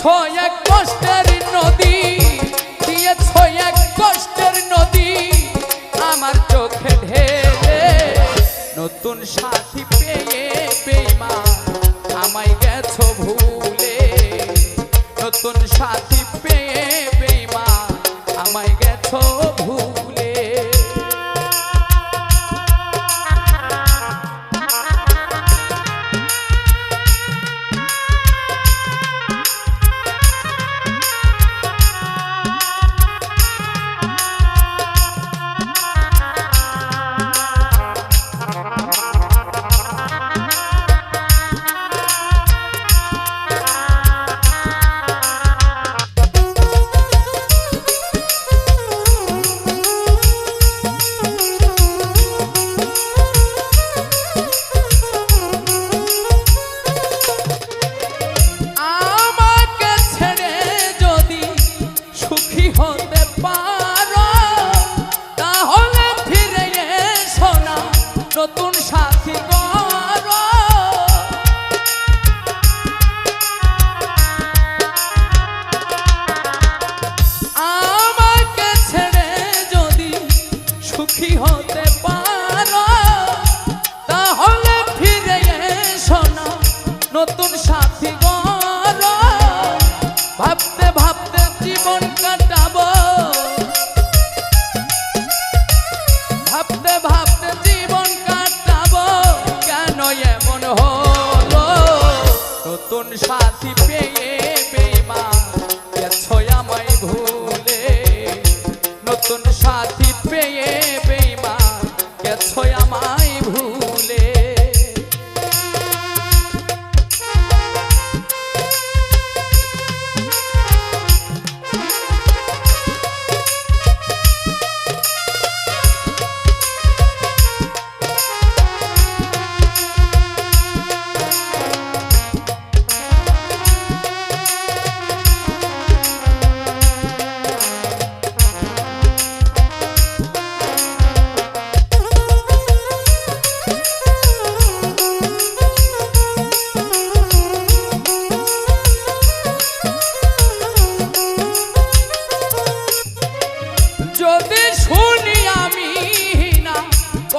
এক কষ্টের নদী দিয়েছ এক কষ্টের নদী, আমার চোখে ঢেলে। নতুন সাথী পেয়ে বেমা আমায় গেছো ভুলে। নতুন সাথী পেয়ে বেমা আমায় গেছো ভাবতে ভাবতে জীবন কাটাবো। নতুন সাথী পেয়ে বেমা গেছো আমায় ভুলে। নতুন সাথী পেয়ে বেমা গেছো আমায়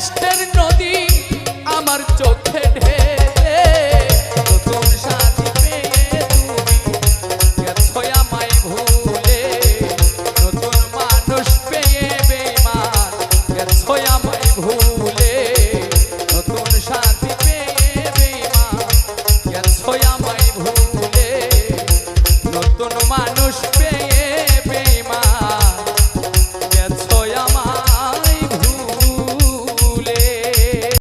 ಕಷ್ಟರು